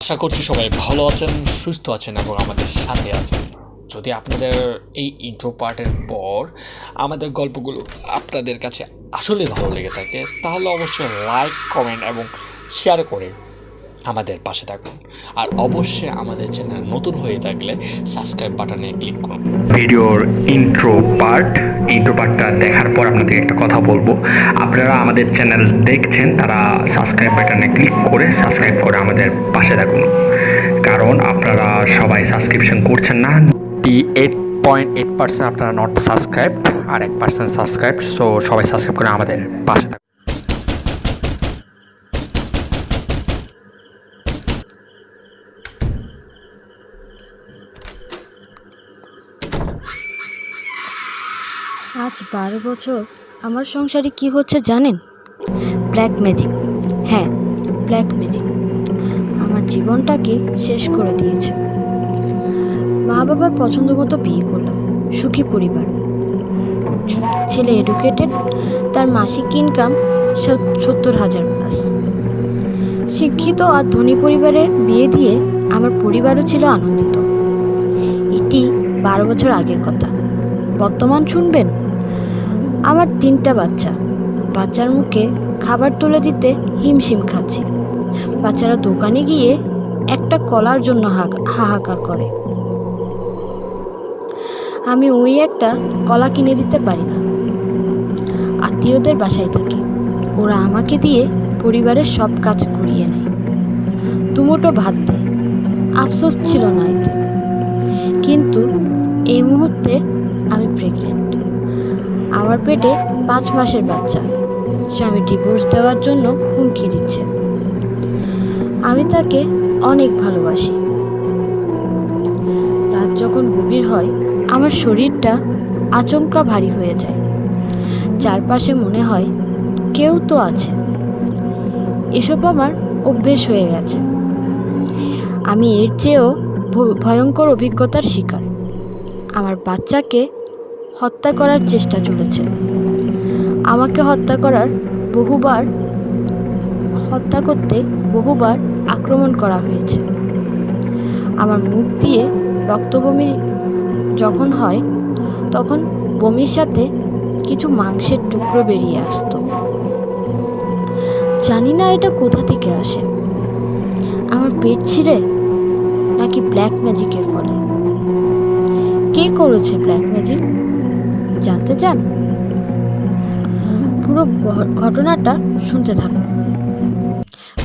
আশা করছি সবাই ভালো আছেন, সুস্থ আছেন এবং আমাদের সাথে আছেন। যদি আপনাদের এই ইন্ট্রো পার্টের পর আমাদের গল্পগুলো আপনাদের কাছে আসলে ভালো লেগে থাকে, তাহলে অবশ্যই লাইক কমেন্ট এবং শেয়ার করে আমাদের পাশে থাকুন। আর অবশ্যই আমাদের চ্যানেল নতুন হয়ে থাকলে সাবস্ক্রাইব বাটনে ক্লিক করুন। ভিডিওর ইন্ট্রো পার্ট ইন্ট্রো পার্টটা দেখার পর আপনাদের একটা কথা বলব। আপনারা আমাদের চ্যানেল দেখছেন, তারা সাবস্ক্রাইব বাটনে ক্লিক করে সাবস্ক্রাইব করে আমাদের পাশে থাকুন। কারণ আপনারা সবাই সাবস্ক্রিপশন করছেন না। টি এইট পয়েন্ট এইট পার্সেন্ট আপনারা নট সাবস্ক্রাইব আর এক পার্সেন্ট সাবস্ক্রাইব সো সবাই সাবস্ক্রাইব করে আমাদের পাশে থাকুন। আজ বারো বছর। আমার সংসারে কি হচ্ছে জানেন? ব্ল্যাক ম্যাজিক হ্যাঁ ব্ল্যাক ম্যাজিক আমার জীবনটাকে শেষ করে দিয়েছে। মা বাবার পছন্দ মতো বিয়ে করলাম, সুখী পরিবার। ছেলে এডুকেটেড তার মাসিক ইনকাম সত্তর হাজার প্লাস শিক্ষিত আর ধনী পরিবারে বিয়ে দিয়ে আমার পরিবারও ছিল আনন্দিত। এটি বারো বছর আগের কথা। বর্তমান শুনবেন আমার তিনটা বাচ্চা। বাচ্চার মুখে খাবার তুলে দিতে হিমশিম খাচ্ছি। বাচ্চারা দোকানে গিয়ে একটা কলার জন্য হাহাকার করে। আমি ওই একটা কলা কিনে দিতে পারি না। আত্মীয়দের বাসায় থাকি। ওরা আমাকে দিয়ে পরিবারের সব কাজ করিয়ে নেয়। দুমুটো ভাত দেয়। আফসোস ছিল না এতে। কিন্তু এই মুহূর্তে আমি প্রেগনেন্ট আমার পেটে পাঁচ মাসের বাচ্চা। স্বামী ডিভোর্স দেওয়ার জন্য হুমকি দিচ্ছে। আমি তাকে অনেক ভালোবাসি। রাত যখন গভীর হয়, আমার শরীরটা আচমকা ভারী হয়ে যায়। চারপাশে মনে হয় কেউ তো আছে। এসব আমার অভ্যেস হয়ে গেছে। আমি এর চেয়েও ভয়ঙ্কর অভিজ্ঞতার শিকার। আমার বাচ্চাকে হত্যা করার চেষ্টা চলেছে। আমাকে হত্যা করার বহুবার, হত্যা করতে বহুবার আক্রমণ করা হয়েছে। আমার মুখ দিয়ে রক্তবমি যখন হয়, তখন বমির সাথে কিছু মাংসের টুকরো বেরিয়ে আসতো। জানি না এটা কোথা থেকে আসে। আমার পেট ছিঁড়ে নাকি ব্ল্যাক ম্যাজিকের ফলে? কে করেছে ব্ল্যাক ম্যাজিক জানতে চান, পুরো ঘটনাটা শুনতে থাকুন।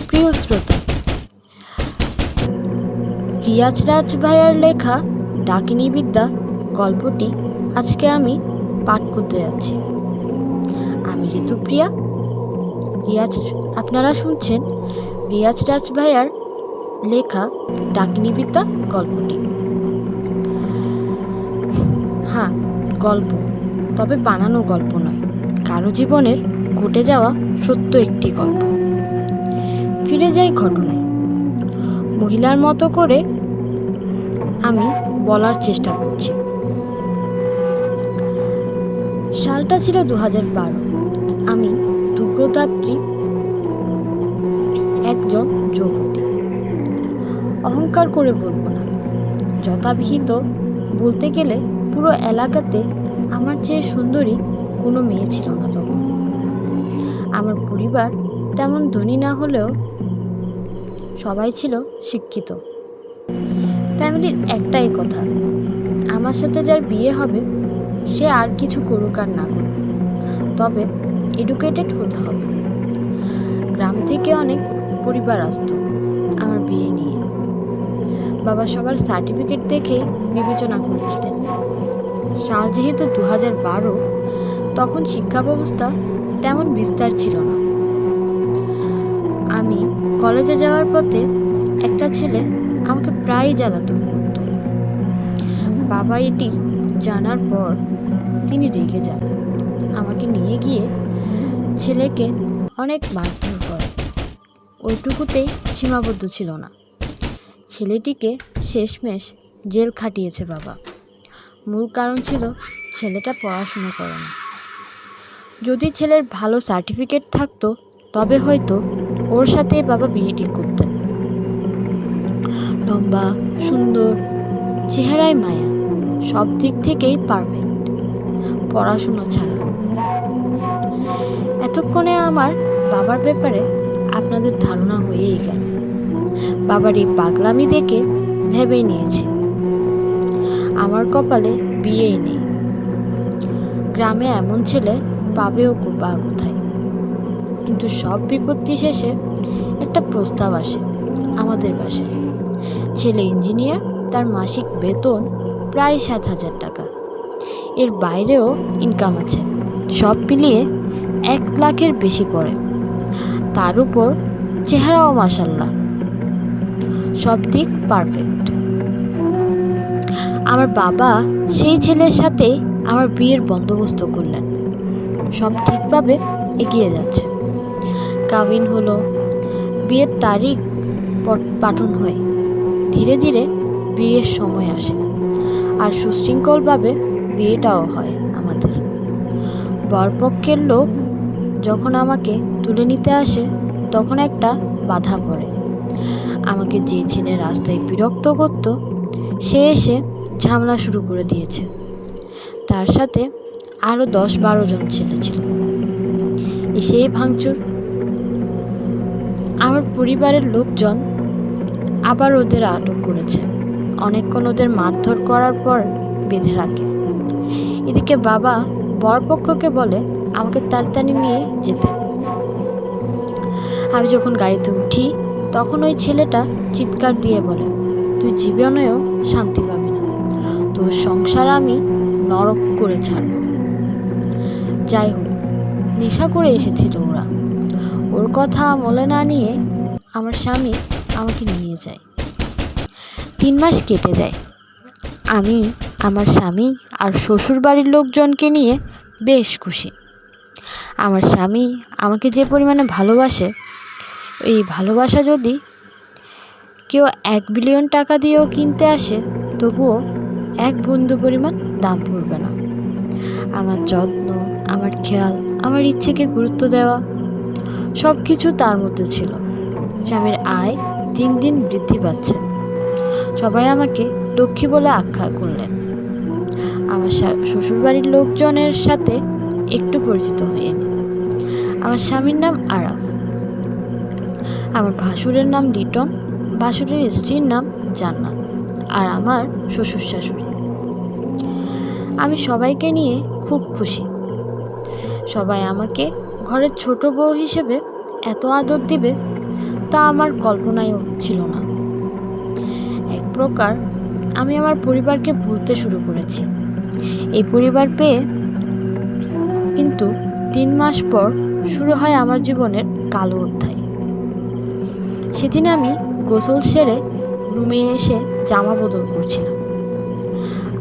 প্রিয় শ্রোতা, রিয়াজ রাজ ভাইয়ার লেখা ডাকিনী বিদ্যা গল্পটি আজকে আমি পাঠ করতে যাচ্ছি। আমি ঋতুপ্রিয়া। রিয়াজ, আপনারা শুনছেন রিয়াজ রাজ ভাইয়ার লেখা ডাকিনী বিদ্যা গল্পটি। হ্যাঁ গল্প। তবে বানানো গল্প নয়। কারও জীবনের ঘটে যাওয়া সত্য একটি গল্প। ফিরে যাই ঘটনায়। মহিলার মতো করে আমি বলার চেষ্টা করছি। সালটা ছিল দু হাজার বারো। আমি দুর্গদাত্রী একজন যুবতী। অহংকার করে বলব না। যথাবিহিত বলতে গেলে পুরো এলাকাতে আমার চেয়ে সুন্দরী কোনো মেয়ে ছিল না তখন। আমার পরিবার তেমন ধনী না হলেও সবাই ছিল শিক্ষিত। ফ্যামিলির একটাই কথা, আমার সাথে যার বিয়ে হবে, সে আর কিছু করুক আর না করুক, তবে এডুকেটেড হতে হবে। গ্রাম থেকে অনেক পরিবার আসতো আমার বিয়ে নিয়ে। বাবা সবার সার্টিফিকেট দেখে বিবেচনা করে দিতেন সাল যেহেতু দু হাজার বারো, তখন শিক্ষা ব্যবস্থা তেমন বিস্তার ছিল না। আমি কলেজে যাওয়ার পথে একটা ছেলে আমাকে প্রায়ই জ্বালাতন করত। বাবা এটি জানার পর তিনি রেগে যান। আমাকে নিয়ে গিয়ে ছেলেকে অনেক মারধর করে। ওইটুকুতেই সীমাবদ্ধ ছিল না। ছেলেটিকে শেষমেশ জেল খাটিয়েছে বাবা। মূল কারণ ছিল ছেলেটা পড়াশুনো করে না। যদি ছেলের ভালো সার্টিফিকেট থাকতো, তবে হয়তো ওর সাথে বাবা বিয়ে ঠিক করতেন। লম্বা, সুন্দর, চেহারায় মায়া, সব দিক থেকেই পারফেক্ট পড়াশুনো ছাড়া। এতক্ষণে আমার বাবার ব্যাপারে আপনাদের ধারণা হয়েই গেল। বাবার এই পাগলামি দেখে ভেবেই নিয়েছি। আমার কপালে বিয়েই নেই। গ্রামে এমন ছেলে পাবেও বা কোথায়? কিন্তু সব বিপত্তি শেষে একটা প্রস্তাব আসে আমাদের বাসায়। ছেলে ইঞ্জিনিয়ার, তার মাসিক বেতন প্রায় সাত হাজার টাকা। এর বাইরেও ইনকাম আছে। সব মিলিয়ে এক লাখের বেশি পড়ে। তার উপর চেহারাও মাসাল্লাহ সব দিক পারফেক্ট আমার বাবা সেই ছেলের সাথে আমার বিয়ের বন্দোবস্ত করলেন। সব ঠিকভাবে এগিয়ে যাচ্ছে। কাবিন হলো। বিয়ের তারিখ পাঠন হয়। ধীরে ধীরে বিয়ের সময় আসে আর সুশৃঙ্খলভাবে বিয়েটাও হয় আমাদের। বরপক্ষের লোক যখন আমাকে তুলে নিতে আসে, তখন একটা বাধা পড়ে। আমাকে যে ছেলে রাস্তায় বিরক্ত করত, সে এসে ঝামেলা শুরু করে দিয়েছে। তার সাথে আরও দশ বারো জন ছেলে ছিল। এসেই ভাঙচুর। আমার পরিবারের লোকজন আবার ওদের আটক করেছে। অনেকক্ষণ ওদের মারধর করার পর বেঁধে রাখে। এদিকে বাবা বরপক্ষকে বলে, আমাকে তাড়াতাড়ি নিয়ে যেতে। আমি যখন গাড়িতে উঠি, তখন ওই ছেলেটা চিৎকার দিয়ে বলে, তুই জীবনেও শান্তি তোর সংসার আমি নরক করে ছাড়ব যাই হোক, নেশা করে এসেছিল ওরা ওর কথা মলে না নিয়ে আমার স্বামী আমাকে নিয়ে যায়। তিন মাস কেটে যায়। আমি, আমার স্বামী আর শ্বশুর বাড়ির লোকজনকে নিয়ে বেশ খুশি। আমার স্বামী আমাকে যে পরিমাণে ভালোবাসে, এই ভালোবাসা যদি কেউ এক বিলিয়ন টাকা দিয়েও কিনতে আসে, তবুও এক বন্ধু পরিমাণ দাম পড়বে না। আমার যত্ন, আমার খেয়াল, আমার ইচ্ছেকে গুরুত্ব দেওয়া সব কিছু তার মধ্যে ছিল। স্বামীর আয় দিন দিন বৃদ্ধি পাচ্ছে। সবাই আমাকে লক্ষ্মী বলে আখ্যা করলেন। আমার শ্বশুরবাড়ির লোকজনের সাথে একটু পরিচিত হয়ে আমার স্বামীর নাম আরাফ। আমার ভাসুরের নাম লিটন, ভাসুরের স্ত্রীর নাম জান্নাত। আর আমার শ্বশুর শাশুড়ি। আমি সবাইকে নিয়ে খুব খুশি। সবাই আমাকে ঘরের ছোট বউ হিসেবে এত আদর দিবে তা আমার কল্পনায়ও ছিল না। এক প্রকার আমি আমার পরিবারকে ভুলতে শুরু করেছি। এই পরিবার পেয়ে কিন্তু তিন মাস পর শুরু হয় আমার জীবনের কালো অধ্যায়। সেদিন আমি গোসল সেরে রুমে এসে জামা বদল করছিলাম।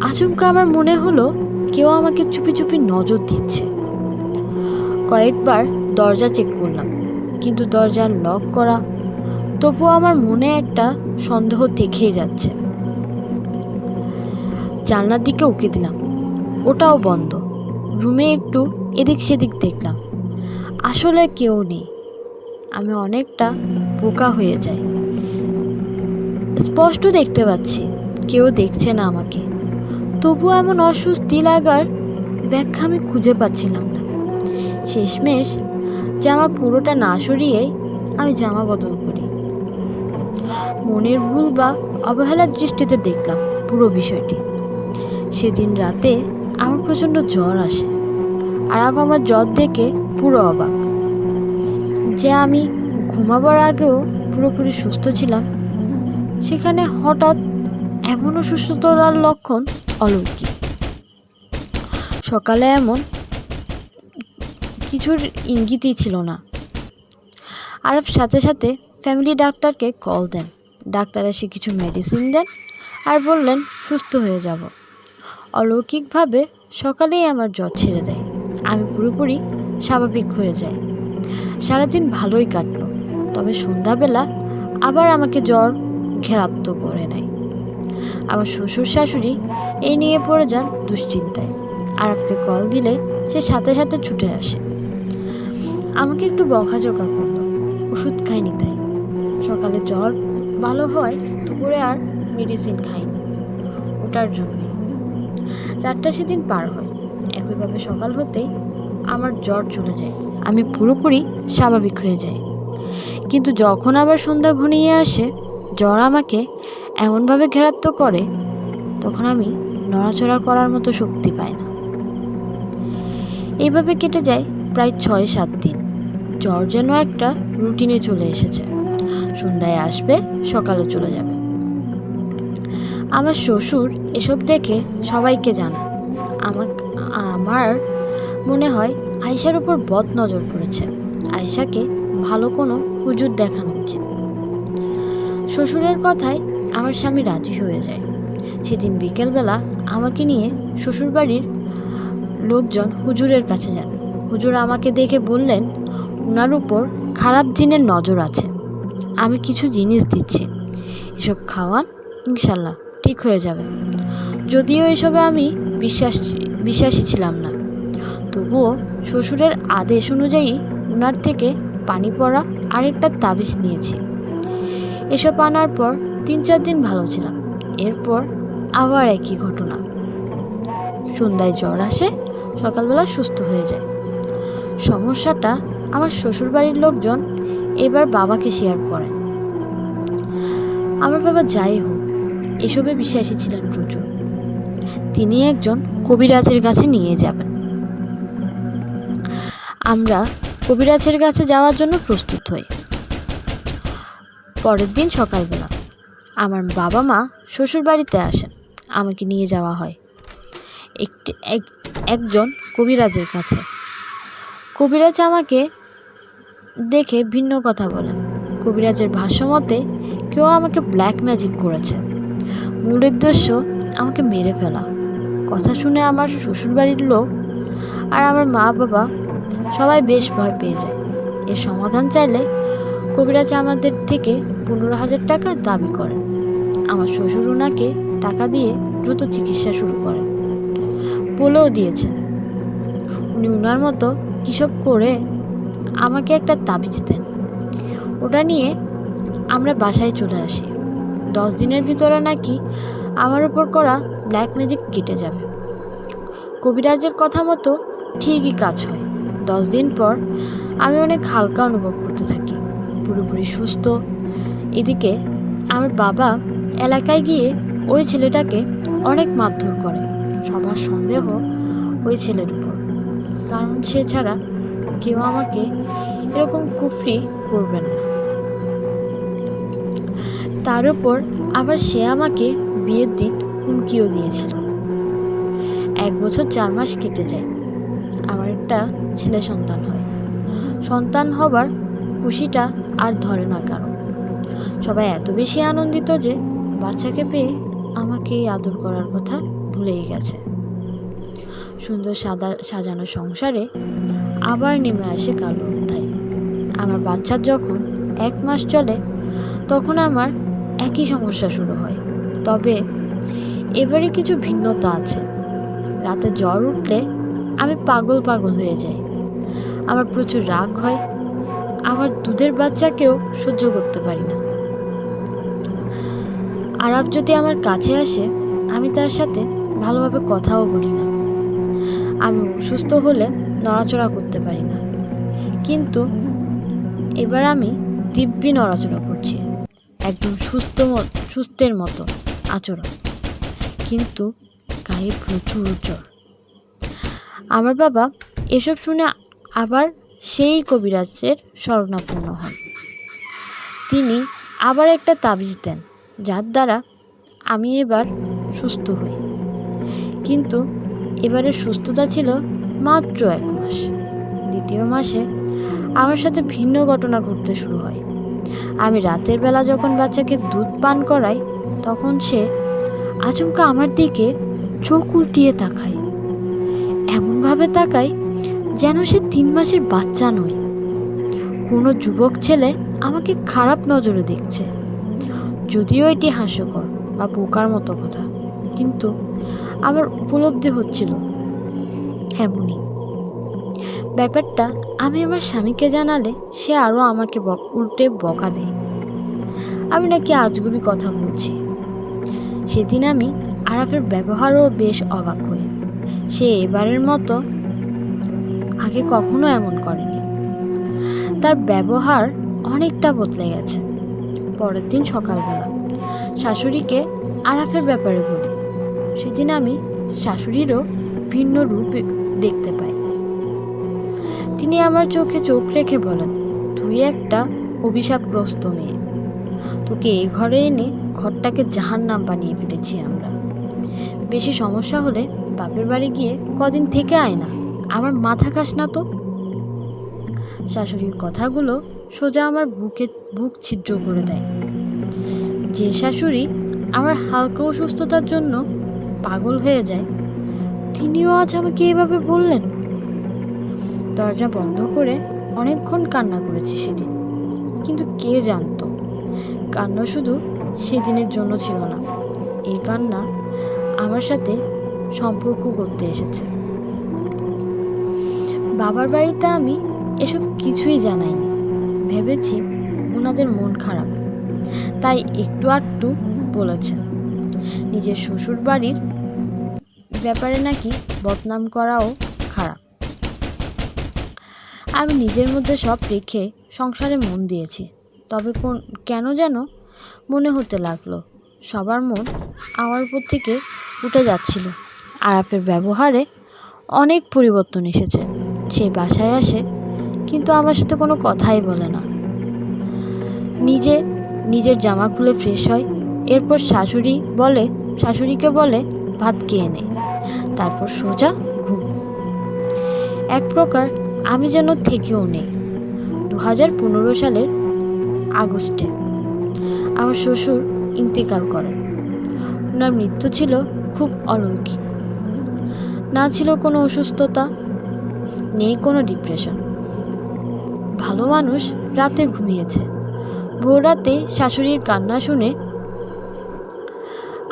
আচমকা আমার মনে হলো কেউ আমাকে চুপি চুপি নজর দিচ্ছে। কয়েকবার দরজা চেক করলাম, কিন্তু দরজা লক করা, তবুও আমার মনে একটা সন্দেহ দেখেই যাচ্ছে। জানলার দিকে উকি দিলাম, ওটাও বন্ধ। রুমে একটু এদিক সেদিক দেখলাম। আসলে কেউ নেই। আমি অনেকটা বোকা হয়ে যাই। স্পষ্ট দেখতে পাচ্ছি। কেউ দেখছে না আমাকে। তবুও এমন অস্বস্তি লাগার ব্যাখ্যা আমি খুঁজে পাচ্ছিলাম না। শেষমেশ জামা পুরোটা না সরিয়েই আমি জামা বদল করি। মনের ভুল বা অবহেলার দৃষ্টিতে দেখলাম পুরো বিষয়টি। সেদিন রাতে আমার প্রচণ্ড জ্বর আসে আর আমার জ্বর দেখে পুরো অবাক। যে আমি ঘুমাবার আগেও পুরোপুরি সুস্থ ছিলাম সেখানে হঠাৎ এমন অসুস্থতার লক্ষণ অলৌকিক। সকালে এমন কিছুর ইঙ্গিতই ছিল না। আর সাথে সাথে ফ্যামিলি ডাক্তারকে কল দেন। ডাক্তার এসে কিছু মেডিসিন দেন আর বললেন, সুস্থ হয়ে যাব। অলৌকিকভাবে সকালেই আমার জ্বর ছেড়ে দেয়। আমি পুরোপুরি স্বাভাবিক হয়ে যাই। সারাদিন ভালোই কাটলো। তবে সন্ধ্যাবেলা আবার আমাকে জ্বর ঘেরাত্ম করে নেয়। আমার শ্বশুর শাশুড়ি এই নিয়ে পড়ে যান দুশ্চিন্তায়। আরফকে কল দিলে সে সাথে সাথে ছুটে আসে। আমাকে একটু বকাঝকা করল, ওষুধ খাইনি তাই। সকালে জ্বর ভালো হয়, দুপুরে আর মেডিসিন খাইনি। ওটার জন্যই রাতটা সেদিন পার হয়। একইভাবে সকাল হতেই আমার জ্বর চলে যায়। আমি পুরোপুরি স্বাভাবিক হয়ে যাই। কিন্তু যখন আবার সন্ধ্যা ঘনিয়ে আসে জ্বর আমাকে এমনভাবে ঘেরাত্ব করে, তখন আমি নড়াচড়া করার মতো শক্তি পাই না। এইভাবে কেটে যায় প্রায় ছয় সাত দিন। জ্বর যেন একটা রুটিনে চলে এসেছে। সন্ধ্যায় আসবে, সকালে চলে যাবে। আমার শ্বশুর এসব দেখে সবাইকে জানায়। আমাক, আমার মনে হয় আয়সার উপর বদ নজর পড়েছে। আয়সাকে ভালো কোনো হুজুর দেখানো উচিত। শ্বশুরের কথায় আমার স্বামী রাজি হয়ে যায়। সেদিন বিকেলবেলা আমাকে নিয়ে শ্বশুরবাড়ির লোকজন হুজুরের কাছে যান। হুজুর আমাকে দেখে বললেন ওনার উপর খারাপ জিনের নজর আছে। আমি কিছু জিনিস দিচ্ছি। এসব খাওয়ান, ইনশাল্লাহ ঠিক হয়ে যাবে। যদিও এসবে আমি বিশ্বাস, বিশ্বাসী ছিলাম না। তবুও শ্বশুরের আদেশ অনুযায়ী ওনার থেকে পানি পড়া আরেকটা তাবিজ নিয়েছি। এসব আনার পর তিন চার দিন ভালো ছিলাম। এরপর আবার একই ঘটনা। সন্ধ্যায় জ্বর আসে, সকালবেলা সুস্থ হয়ে যায়। সমস্যাটা আমার শ্বশুরবাড়ির লোকজন এবার বাবাকে শেয়ার করেন। আমার বাবা যাই হোক, এসবে বিশ্বাসী ছিলেন প্রচুর। তিনি একজন কবিরাজের কাছে নিয়ে যাবেন। আমরা কবিরাজের কাছে যাওয়ার জন্য প্রস্তুত হই। পরের দিন সকালবেলা। আমার বাবা মা শ্বশুর বাড়িতে আসেন, আমাকে নিয়ে যাওয়া হয়। একটি, এক, একজন কবিরাজের কাছে। কবিরাজ আমাকে দেখে ভিন্ন কথা বলেন। কবিরাজের ভাষ্যমতে কেউ আমাকে ব্ল্যাক ম্যাজিক করেছে। মূল উদ্দেশ্য আমাকে মেরে ফেলা। কথা শুনে আমার শ্বশুরবাড়ির লোক আর আমার মা বাবা সবাই বেশ ভয় পেয়ে যায়। এর সমাধান চাইলে কবিরাজ আমাদের থেকে পনেরো হাজার টাকা দাবি করেন আমার শ্বশুর ওনাকে টাকা দিয়ে দ্রুত চিকিৎসা শুরু করেন। বলেও দিয়েছেন। উনি ওনার মতো কিসব করে আমাকে একটা তাবিজ দেন। ওটা নিয়ে আমরা বাসায় চলে আসি। দশ দিনের ভিতরে নাকি আমার উপর করা ব্ল্যাক ম্যাজিক কেটে যাবে। কবিরাজের কথা মতো ঠিকই কাজ হয়। দশ দিন পর আমি অনেক হালকা অনুভব করতে থাকি। পুরোপুরি সুস্থ। এদিকে আমার বাবা এলাকায় গিয়ে ওই ছেলেটাকে অনেক মারধর করে। সবার সন্দেহ ওই ছেলের উপর। কারণ সে ছাড়া কেউ আমাকে এরকম কুফরি করবেন না। তার উপর আবার সে আমাকে বিয়ের দিন হুমকিও দিয়েছিল। এক বছর চার মাস কেটে যায়। আমার একটা ছেলে সন্তান হয়। সন্তান হবার খুশিটা আর ধরে না কারও সবাই এত বেশি আনন্দিত যে বাচ্চাকে পেয়ে আমাকে আদর করার কথা ভুলেই গেছে। সুন্দর সাদা, সাজানো সংসারে আবার নেমে আসে কালো অধ্যায়। আমার বাচ্চার যখন এক মাস চলে, তখন আমার একই সমস্যা শুরু হয়। তবে এবারে কিছু ভিন্নতা আছে। রাতে জ্বর উঠলে আমি পাগল পাগল হয়ে যাই। আমার প্রচুর রাগ হয়। আমার দুধের বাচ্চাকেও সহ্য করতে পারি না। আরব যদি আমার কাছে আসে, আমি তার সাথে ভালোভাবে কথাও বলি না। আমি অসুস্থ হলে নড়াচড়া করতে পারি না। কিন্তু এবার আমি দিব্যি নড়াচড়া করছি। একদম সুস্থ সুস্থের মতো আচরণ। কিন্তু গায়ে প্রচুর জ্বর। আমার বাবা এসব শুনে আবার সেই কবিরাজের শরণাপন্ন হন। তিনি আবার একটা তাবিজ দেন, যার দ্বারা আমি এবার সুস্থ হই। কিন্তু এবারের সুস্থতা ছিল মাত্র এক মাস। দ্বিতীয় মাসে আমার সাথে ভিন্ন ঘটনা ঘটতে শুরু হয়। আমি রাতের বেলা যখন বাচ্চাকে দুধ পান করাই, তখন সে আচমকা আমার দিকে চোখ উল্টিয়ে তাকায়। এমনভাবে তাকায় যেন সে তিন মাসের বাচ্চা নয়। কোনো যুবক ছেলে আমাকে খারাপ নজরে দেখছে। যদিও এটি হাস্যকর বা বোকার মতো কথা, কিন্তু আমার উপলব্ধি হচ্ছিল এমনই। ব্যাপারটা আমি আমার স্বামীকে জানালে সে আরও আমাকে উল্টে বকা দেয়। আমি নাকি আজগুবি কথা বলছি। সেদিন আমি আরাফের ব্যবহারও বেশ অবাক হই। সে এবারের মতো আগে কখনো এমন করেনি। তার ব্যবহার অনেকটা বদলে গেছে। পরের দিন সকালবেলা শাশুড়িকে আরাফের ব্যাপারে বলি। সেদিন আমি শাশুড়িরও ভিন্ন রূপ দেখতে পাই। তিনি আমার চোখে চোখ রেখে বলেন, তুই একটা অভিশাপগ্রস্ত মেয়ে। তোকে এই ঘরে এনে ঘরটাকে জাহান নাম বানিয়ে ফেলেছি আমরা। বেশি সমস্যা হলে বাপের বাড়ি গিয়ে কদিন থেকে আয় না। আমার মাথা খাস না তো? শাশুড়ির কথাগুলো সোজা আমার বুকে, বুক ছিদ্র করে দেয়। যে শাশুড়ি আমার হালকা অসুস্থতার জন্য পাগল হয়ে যায়, তিনিও আজ আমাকে এভাবে বললেন। দরজা বন্ধ করে অনেকক্ষণ কান্না করেছি সেদিন, কিন্তু কে জানতো? কান্না শুধু সেদিনের জন্য ছিল না, এই কান্না আমার সাথে সম্পর্ক করতে এসেছে। বাবার বাড়িতে আমি এসব কিছুই জানাইনি। ভেবেছি ওনাদের মন খারাপ। তাই একটু আধটু বলেছে নিজের শ্বশুর বাড়ির ব্যাপারে নাকি বদনাম করাও খারাপ। আমি নিজের মধ্যে সব রেখে সংসারে মন দিয়েছি। তবে কোন, কেন যেন মনে হতে লাগল, সবার মন আমার উপর থেকে উঠে যাচ্ছিল। আরাফের ব্যবহারে অনেক পরিবর্তন এসেছে। সে বাসায় আসে, কিন্তু আমার সাথে কোনো কথাই বলে না। নিজে নিজের জামা খুলে ফ্রেশ হয়, এরপর শাশুড়ি বলে, শাশুড়িকে বলে, ভাত খেয়ে নে। তারপর সোজা ঘুম। এক প্রকার আমি যেন থেকেও নেই। দু হাজার পনেরো সালের আগস্টে আমার শ্বশুর ইন্তেকাল করেন। ওনার মৃত্যু ছিল খুব অলৌকিক। না ছিল কোনো অসুস্থতা নেই কোনো ডিপ্রেশন ভালো মানুষ রাতে ঘুমিয়েছে। ভোর রাতে শাশুড়ির কান্না শুনে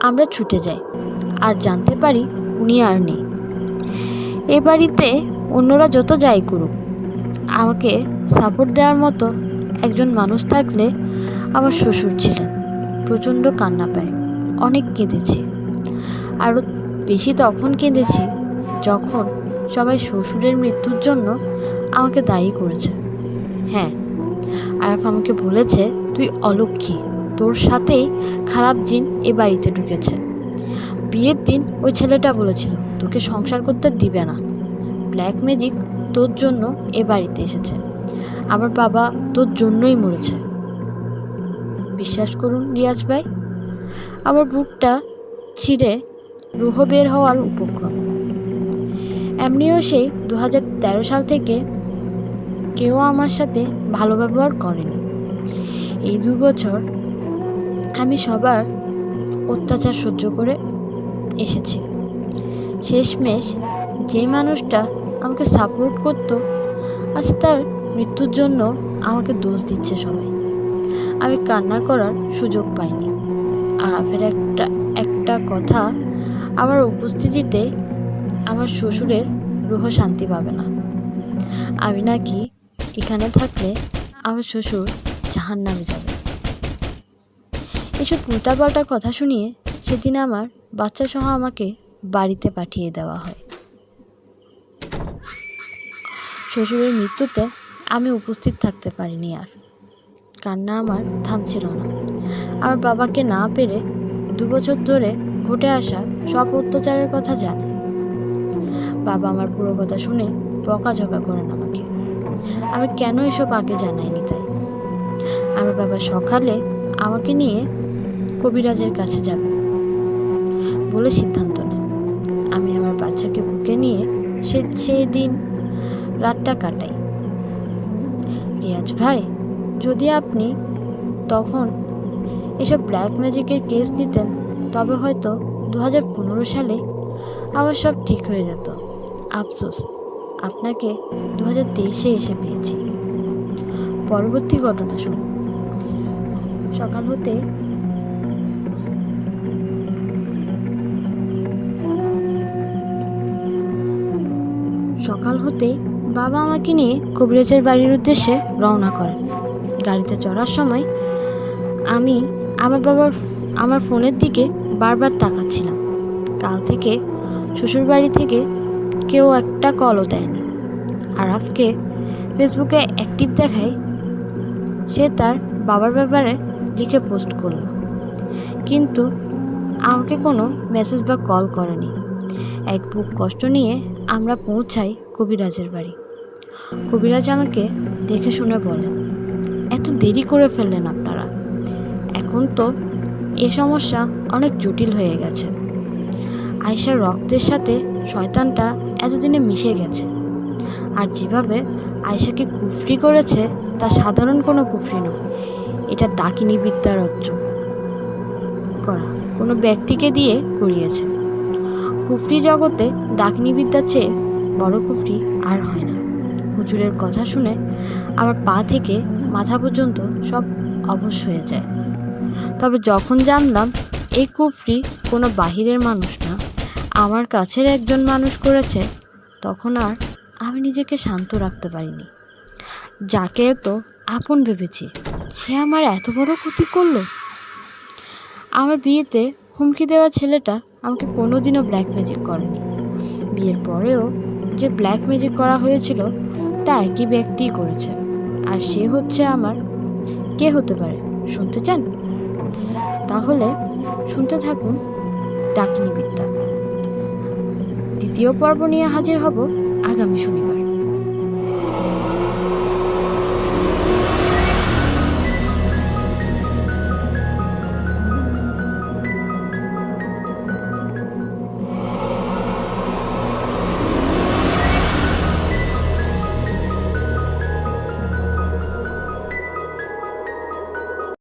আমরা ছুটে যাই, আর জানতে পারি উনি আর নেই। এ বাড়িতে অন্যরা যত যাই করুক, আমাকে সাপোর্ট দেওয়ার মতো একজন মানুষ থাকলে আমার শ্বশুর ছিলেন, প্রচণ্ড কান্না পায়, অনেক কেঁদেছি। আরও বেশি তখন কেঁদেছি যখন সবাই শ্বশুরের মৃত্যুর জন্য আমাকে দায়ী করেছে। হ্যাঁ আরাফ আমাকে বলেছে, তুই অলক্ষী। তোর সাথেই খারাপ জিন এ বাড়িতে ঢুকেছে। বিয়ের দিন ওই ছেলেটা বলেছিল, তোকে সংসার করতে দিবে না। ব্ল্যাক ম্যাজিক তোর জন্য এ বাড়িতে এসেছে। আমার বাবা তোর জন্যই মরেছে। বিশ্বাস করুন রিয়াজ ভাই, আমার বুকটা ছিঁড়ে রুহ বের হওয়ার উপক্রম। এমনিও সেই দু হাজার তেরো সাল থেকে কেউ আমার সাথে ভালো ব্যবহার করেনি। এই দু বছর আমি সবার অত্যাচার সহ্য করে এসেছি। শেষমেশ যে মানুষটা আমাকে সাপোর্ট করতো, আজ তার মৃত্যুর জন্য আমাকে দোষ দিচ্ছে সবাই। আমি কান্না করার সুযোগ পাইনি। আরাফের একটা একটা কথা আমার উপস্থিতিতে আমার শ্বশুরের রুহ শান্তি পাবে না। আমি নাকি এখানে থাকলে আমার শ্বশুর জাহান নামে যাবে। এসব উল্টাপাল্টা কথা শুনিয়ে সেদিন আমার বাচ্চা সহ আমাকে বাড়িতে পাঠিয়ে দেওয়া হয়। শ্বশুরের মৃত্যুতে আমি উপস্থিত থাকতে পারিনি আর। কান্না আমার থামছিল না। আমার বাবাকে না পেরে দু বছর ধরে ঘটে আসা সব অত্যাচারের কথা জানে। বাবা আমার পুরো কথা শুনে বকাঝকা করেন আমাকে। আমি কেন এসব আগে জানাইনি তাই? আমার বাবা সকালে আমাকে নিয়ে কবিরাজের কাছে যাবে বলে সিদ্ধান্ত নেন। আমি আমার বাচ্চাকে বুকে নিয়ে সে, সেই দিন রাতটা কাটাই। রিয়াজ ভাই, যদি আপনি তখন এসব ব্ল্যাক ম্যাজিকের কেস নিতেন, তবে হয়তো দু হাজার পনেরো সালে আবার সব ঠিক হয়ে যেত। আফসোস, আপনাকে দু হাজার তেইশে এসে পেয়েছি। পরবর্তী ঘটনা শুনুন। সকাল হতে সকাল হতে বাবা আমাকে নিয়ে কবিরাজের বাড়ির উদ্দেশ্যে রওনা করেন গাড়িতে চড়ার সময় আমি আমার বাবার, আমার ফোনের দিকে বারবার তাকাচ্ছিলাম। কাল থেকে শ্বশুরবাড়ি থেকে কেউ একটা কলও দেয়নি। আরাফকে ফেসবুকে অ্যাক্টিভ দেখায়, সে তার বাবার ব্যাপারে লিখে পোস্ট করল। কিন্তু আমাকে কোনো মেসেজ বা কল করেনি। এক বুক কষ্ট নিয়ে আমরা পৌঁছাই কবিরাজের বাড়ি। কবিরাজ আমাকে দেখে শুনে বলেন এত দেরি করে ফেললেন আপনারা। এখন তো এ সমস্যা অনেক জটিল হয়ে গেছে। আয়সার রক্তের সাথে শয়তানটা এতদিনে মিশে গেছে। আর যেভাবে আয়সাকে কুফরি করেছে, তা সাধারণ কোনো কুফরি নয়। এটা ডাকিনী বিদ্যার অজ্জ করা কোনো ব্যক্তিকে দিয়ে করিয়েছে। কুফরি জগতে ডাকিনী বিদ্যার চেয়ে বড় কুফরি আর হয় না। হুজুরের কথা শুনে আমার পা থেকে মাথা পর্যন্ত সব অবশ হয়ে যায়। তবে যখন জানলাম এই কুফরি কোনো বাহিরের মানুষ আমার কাছের একজন মানুষ করেছে, তখন আর আমি নিজেকে শান্ত রাখতে পারিনি। যাকে তো আপন ভেবেছি, সে আমার এত বড় ক্ষতি করল? আমার বিয়েতে হুমকি দেওয়া ছেলেটা আমাকে কোনোদিনও ব্ল্যাক ম্যাজিক করেনি। বিয়ের পরেও যে ব্ল্যাক ম্যাজিক করা হয়েছিল, তা একই ব্যক্তিই করেছে, আর সে হচ্ছে আমার কে হতে পারে, শুনতে চান? তাহলে শুনতে থাকুন ডাকিনী বিদ্যা। দ্বিতীয় পর্ব নিয়ে হাজির হব আগামী শনিবার।